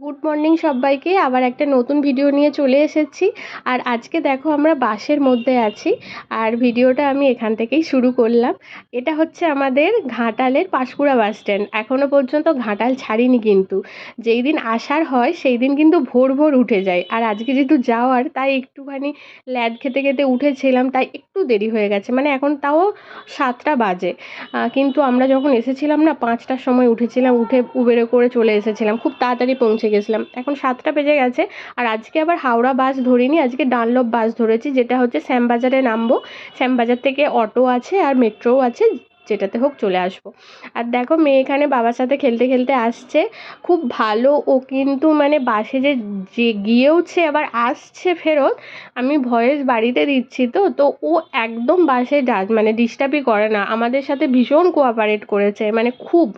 Good morning সবাইকে, আবার একটা নতুন ভিডিও নিয়ে চলে এসেছি। আর আজকে দেখো আমরা বাসের মধ্যে আছি, আর ভিডিওটা আমি এখান থেকেই শুরু করলাম। এটা হচ্ছে আমাদের ঘাটালের পাঁশকুড়া বাস স্ট্যান্ড এখনও পর্যন্ত ঘাটাল ছাড়িনি কিন্তু। যেই দিন আসার হয়, সেই দিন কিন্তু ভোর ভোর উঠে যায়। আর আজকে যেহেতু যাওয়ার, তাই একটুখানি ল্যাদ খেতে খেতে উঠেছিলাম, তাই একটু দেরি হয়ে গেছে। মানে এখন তাও সাতটা বাজে। কিন্তু আমরা যখন এসেছিলাম না, পাঁচটার সময় উঠেছিলাম, উঠে উবেরে করে চলে এসেছিলাম। খুব তাড়াতাড়ি পৌঁছে গেছিলাম। এখন সাতটা বেজে গেছে আর আজকে আবার হাওড়া বাস ধরিনি, আজকে ডানলপ বাস ধরেছি, যেটা হচ্ছে শ্যামবাজারে নামবো। শ্যামবাজার থেকে অটো আছে আর মেট্রোও আছে। যেটাতে হোক চলে আসব। আর দেখো মেয়ে এখানে বাবার সাথে খেলতে খেলতে আসছে। খুব ভালো, ও কিন্তু মানে বাসে যে যে গিয়েওছে, আবার আসছে ফেরত, আমি ভয়েস বাড়িতে দিচ্ছি তো তো ও একদম বাসে মানে ডিস্টার্বই করে না। আমাদের সাথে ভীষণ কোঅপারেট করেছে মানে খুব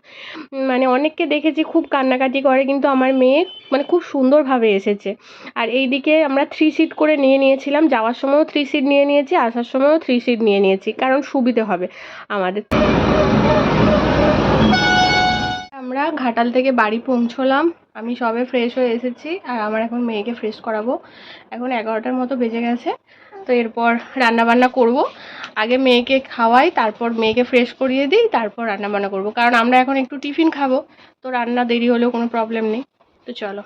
মানে অনেককে দেখেছি খুব কান্নাকাটি করে, কিন্তু আমার মেয়ে মানে খুব সুন্দরভাবে এসেছে। আর এইদিকে আমরা থ্রি সিট করে নিয়ে নিয়েছিলাম, যাওয়ার সময়ও থ্রি সিট নিয়ে নিয়েছি, আসার সময়ও থ্রি সিট নিয়ে নিয়েছি, কারণ সুবিধে হবে আমাদের। আমরা ঘাটাল থেকে বাড়ি পৌঁছলাম। আমি সবে ফ্রেশ হয়ে এসেছি আর আমার এখন মেয়েকে ফ্রেশ করাবো। এখন এগারোটার মতো বেজে গেছে, তো এরপর রান্না বান্না করব। আগে মেয়েকে খাওয়াই, তারপর মেয়েকে ফ্রেশ করিয়ে দিই, তারপর রান্না বান্না করব। কারণ আমরা এখন একটু টিফিন খাব, তো রান্না দেরি হলেও কোনো প্রবলেম নেই। তো চলো।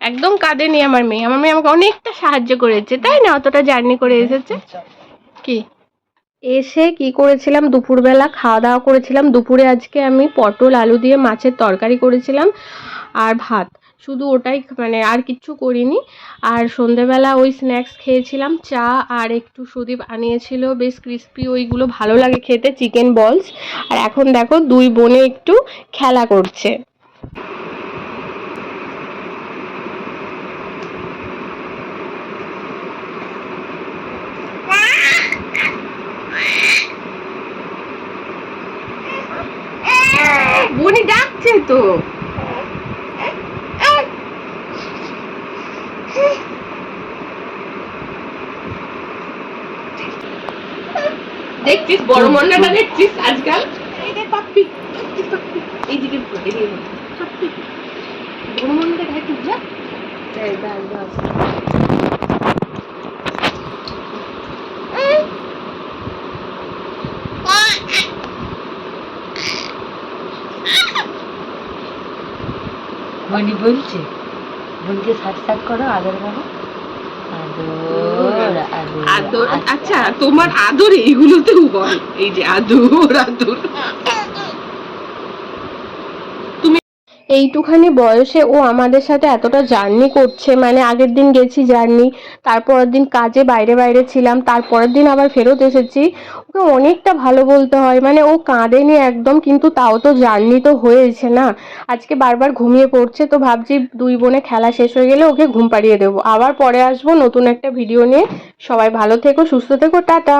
একদম কাঁদে নি আমার মেয়ে। আমার মেয়ে আমাকে অনেকটা সাহায্য করেছে, তাই না? অতটা জার্নি করে এসেছে। কি? এসে কি করেছিলাম? দুপুরবেলা খাওয়া দাওয়া করেছিলাম। দুপুরে আজকে আমি পটল, আলু দিয়ে মাছের তরকারি করেছিলাম আর ভাত। শুধু ওটাই মানে আর কিচ্ছু করিনি। আর সন্ধেবেলা ওই স্ন্যাক্স খেয়েছিলাম। চা আর একটু সুদীপ আনিয়েছিল। বেশ ক্রিস্পি ওইগুলো ভালো লাগে খেতে চিকেন বলস আর এখন দেখো দুই বোনে একটু খেলা করছে। ডাকছে তো। দেখছিস বড় মন্ডাটা দেখছিস আজকাল? এই পাপ্পি দিকে এদিকে পাপ্পি। বড় মন্ডাটা গায়ে টুক যা। মনি বলছে। বোনকে সাত সাত করো আদর করো। আদর আদর আচ্ছা তোমার আদর এইগুলোতেও বল। এই যে আদর আদর। এইটুখানি বয়সে ও আমাদের সাথে এতটা জার্নি করছে মানে আগের দিন গেছি জার্নি, তারপরের দিন কাজে বাইরে বাইরে ছিলাম, তারপরের দিন আবার ফেরত এসেছি, ওকে অনেকটা ভালো বলতে হয় মানে ও কাঁদেনি একদম, কিন্তু তাও তো জার্নি তো হয়েছে না। আজকে বারবার ঘুমিয়ে পড়ছে, তো ভাবছি দুই বোনে খেলা শেষ হয়ে গেলে ওকে ঘুম পাড়িয়ে দেবো। আবার পরে আসব নতুন একটা ভিডিও নিয়ে। সবাই ভালো থেকো, সুস্থ থেকো, টাটা।